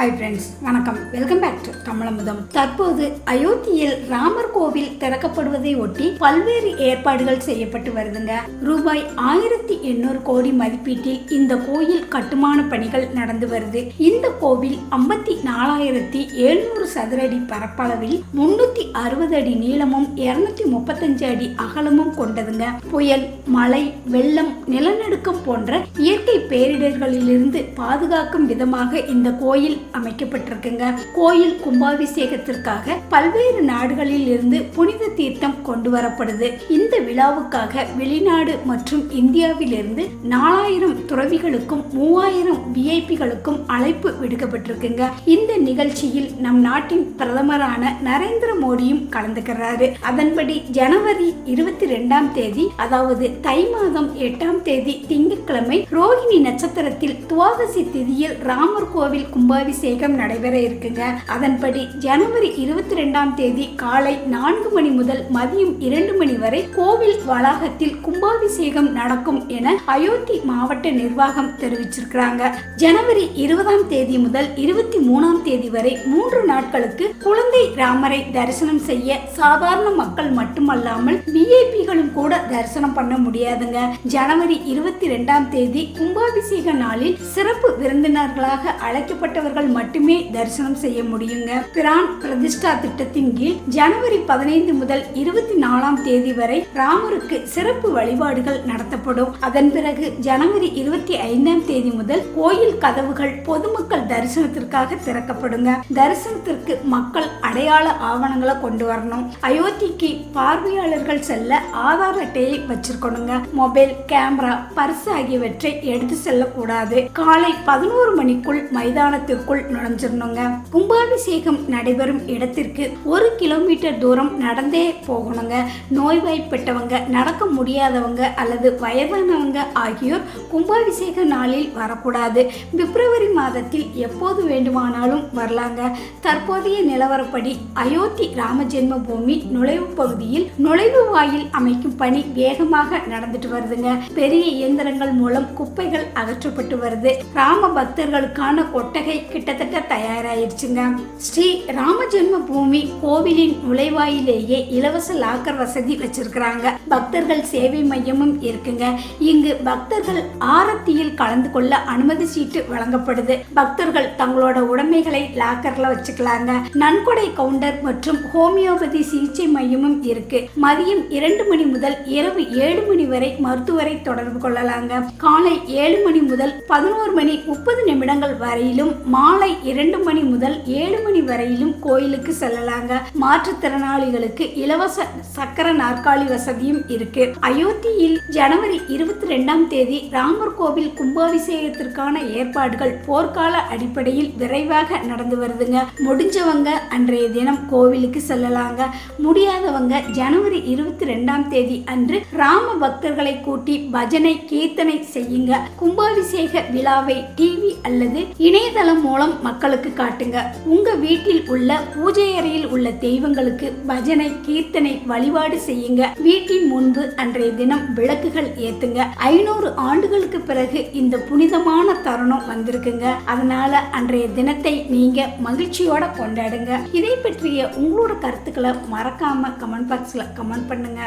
I friends வணக்கம். Welcome back to Tamilamudham. தற்போது அயோத்தியில் ராமர் கோவில் திறக்கப்படுவதை ஒட்டி பல்வேறு ஏற்பாடுகள் செய்யப்பட்டு வருதுங்க. ரூபாய் ஆயிரத்தி எண்ணூறு கோடி மதிப்பீட்டில் இந்த கோயில் கட்டுமான பணிகள் நடந்து வருது. இந்த கோவில் ஐம்பத்தி நாலாயிரத்தி எழுநூறு சதுரடி பரப்பளவில் முன்னூத்தி அறுபது அடி நீளமும் இருநூத்தி முப்பத்தஞ்சு அடி அகலமும் கொண்டதுங்க. புயல் மழை வெள்ளம் நிலநடுக்கம் போன்ற இயற்கை பேரிடர்களிலிருந்து பாதுகாக்கும் விதமாக இந்த கோயில் அமைக்கப்பட்டிருக்குங்க கோயில் கும்பாபிஷேகத்திற்காக பல்வேறு நாடுகளில் இருந்து புனித தீர்த்தம் கொண்டு வரப்படுது. இந்த விழாவுக்காக வெளிநாடு மற்றும் இந்தியாவிலிருந்து நாலாயிரம் துறவிகளுக்கும் மூவாயிரம் விஐபிகளுக்கும் அழைப்பு விடுக்கப்பட்டிருக்குங்க. இந்த நிகழ்ச்சியில் நம் நாட்டின் பிரதமரான நரேந்திர மோடியும் கலந்துக்கிறாரு. அதன்படி ஜனவரி இருபத்தி ரெண்டாம் தேதி அதாவது தை மாதம் எட்டாம் தேதி திங்கட்கிழமை ரோஹிணி நட்சத்திரத்தில் துவாதசி திதியில் ராமர் கோவில் கும்பாபிஷேகம் கூட்டம் நடைபெற இருக்குங்க. அதன்படி ஜனவரி இருபத்தி ரெண்டாம் தேதி காலை நான்கு மணி முதல் மதியம் இரண்டு மணி வரை கோவில் வளாகத்தில் கும்பாபிஷேகம் நடக்கும் என அயோத்தி மாவட்ட நிர்வாகம் தெரிவிச்சிருக்கிறாங்க. ஜனவரி இருபதாம் தேதி முதல் இருபத்தி மூணாம் தேதி வரை மூன்று நாட்களுக்கு குழந்தை ராமரை தரிசனம் செய்ய சாதாரண மக்கள் மட்டுமல்லாமல் விஐபிகளும் கூட தரிசனம் பண்ண முடியாதுங்க. ஜனவரி இருபத்தி ரெண்டாம் தேதி கும்பாபிஷேக நாளில் சிறப்பு விருந்தினர்களாக அழைக்கப்பட்டவர்கள் மட்டும் தரிசனம் செய்ய முடியுங்க. பிரான் பிரதிஷ்டா திட்டத்தின் கீழ் ஜனவரி பதினைந்து முதல் இருபத்தி நாலாம் தேதி வரை ராமருக்கு சிறப்பு வழிபாடுகள் நடத்தப்படும். அதன் பிறகு ஜனவரி இருபத்தி ஐந்தாம் தேதி முதல் கோயில் கதவுகள் பொதுமக்கள் தரிசனத்திற்காக திறக்கப்படுங்க. தரிசனத்திற்கு மக்கள் அடையாள ஆவணங்களை கொண்டு வரணும். அயோத்திக்கு பார்வையாளர்கள் செல்ல ஆதார் அட்டையை வச்சிருக்கணுங்க. மொபைல் கேமரா பர்ஸ் ஆகியவற்றை எடுத்து செல்லக்கூடாது. காலை பதினோரு மணிக்குள் மைதானத்திற்குள் நுழைஞ்சிடணுங்க கும்பாபிஷேகம் நடைபெறும் இடத்திற்கு ஒரு கிலோமீட்டர் தூரம் நடந்தே போகணுங்க. நோய்வாய்ப்பட்டவங்க நடக்க முடியாதவங்க அல்லது வயதானவங்க ஆகியோர் கும்பாபிஷேக நாளில் வரக்கூடாது. பிப்ரவரி மாதத்தில் எப்போது வேண்டுமானாலும் வரலாங்க. தற்போதைய நிலவரப்படி அயோத்தி ராமஜென்ம பூமி நுழைவு பகுதியில் நுழைவு வாயில் அமைக்கும் பணி வேகமாக நடந்துட்டு வருதுங்க. பெரிய இயந்திரங்கள் மூலம் குப்பைகள் அகற்றப்பட்டு வருது. ராம பக்தர்களுக்கான கொட்டகை கிட்டத்தட்ட தயாராயிருச்சுங்க. ஸ்ரீ ராம ஜென்ம பூமி கோவிலின் நுழைவாயிலேயே இலவச லாக்கர் வசதி வச்சிருக்கிறாங்க. பக்தர்கள் சேவை மையமும் இருக்குங்க. இங்கு பக்தர்கள் ஆரத்தியில் கலந்து கொள்ள அனுமதி சீட்டு வழங்கப்படுது. பக்தர்கள் தங்களோட உடைமைகளை லாக்கர்ல வச்சுக்கலாங்க. நன்கொடை கவுண்டர் மற்றும் ஹோமியோபதி சிகிச்சை மையமும் இருக்கு. மதியம் இரண்டு மணி முதல் இரவு ஏழு மணி வரை மருத்துவரை தொடர்பு கொள்ளலாங்க. காலை ஏழு மணி முதல் பதினோரு மணி முப்பது நிமிடங்கள் வரையிலும் மாலை இரண்டு மணி முதல் ஏழு மணி வரையிலும் கோயிலுக்கு செல்லலாங்க. மாற்றுத்திறனாளிகளுக்கு இலவச சக்கர நாற்காலி வசதியும் இருக்கு. அயோத்தியில் ஜனவரி இருபத்தி ரெண்டாம் தேதி ராமர் கோவில் கும்பாபிஷேகத்திற்கான ஏற்பாடுகள் போர்க்கால அடிப்படையில் விரைவாக நடந்து வருதுங்க. முடிஞ்சவங்க அன்றைய தினம் கோவிலுக்கு செல்லலாங்க. முடியாதவங்க ஜனவரி இருபத்தி ரெண்டாம் தேதி அன்று ராம பக்தர்களை கூட்டி பஜனை கீர்த்தனை செய்யுங்க. கும்பாபிஷேக விழாவை டிவி அல்லது இணையதளம் மூலம் மக்களுக்கு காட்டுங்க. உங்க வீட்டில் உள்ள பூஜை அறையில் உள்ள தெய்வங்களுக்கு பஜனை கீர்த்தனை வழிபாடு செய்யுங்க. வீட்டின் முன்பு அன்றைய தினம் விளக்குகள் ஏத்துங்க. ஐநூறு ஆண்டுகளுக்கு பிறகு இந்த புனிதமான தருணம் வந்திருக்குங்க. அதனால அன்றைய தினத்தை நீங்க மகிழ்ச்சியோட கொண்டாடுங்க. இதை பற்றிய உங்களோட கருத்துக்களை மறக்காம கமெண்ட் பாக்ஸ்ல கமெண்ட் பண்ணுங்க.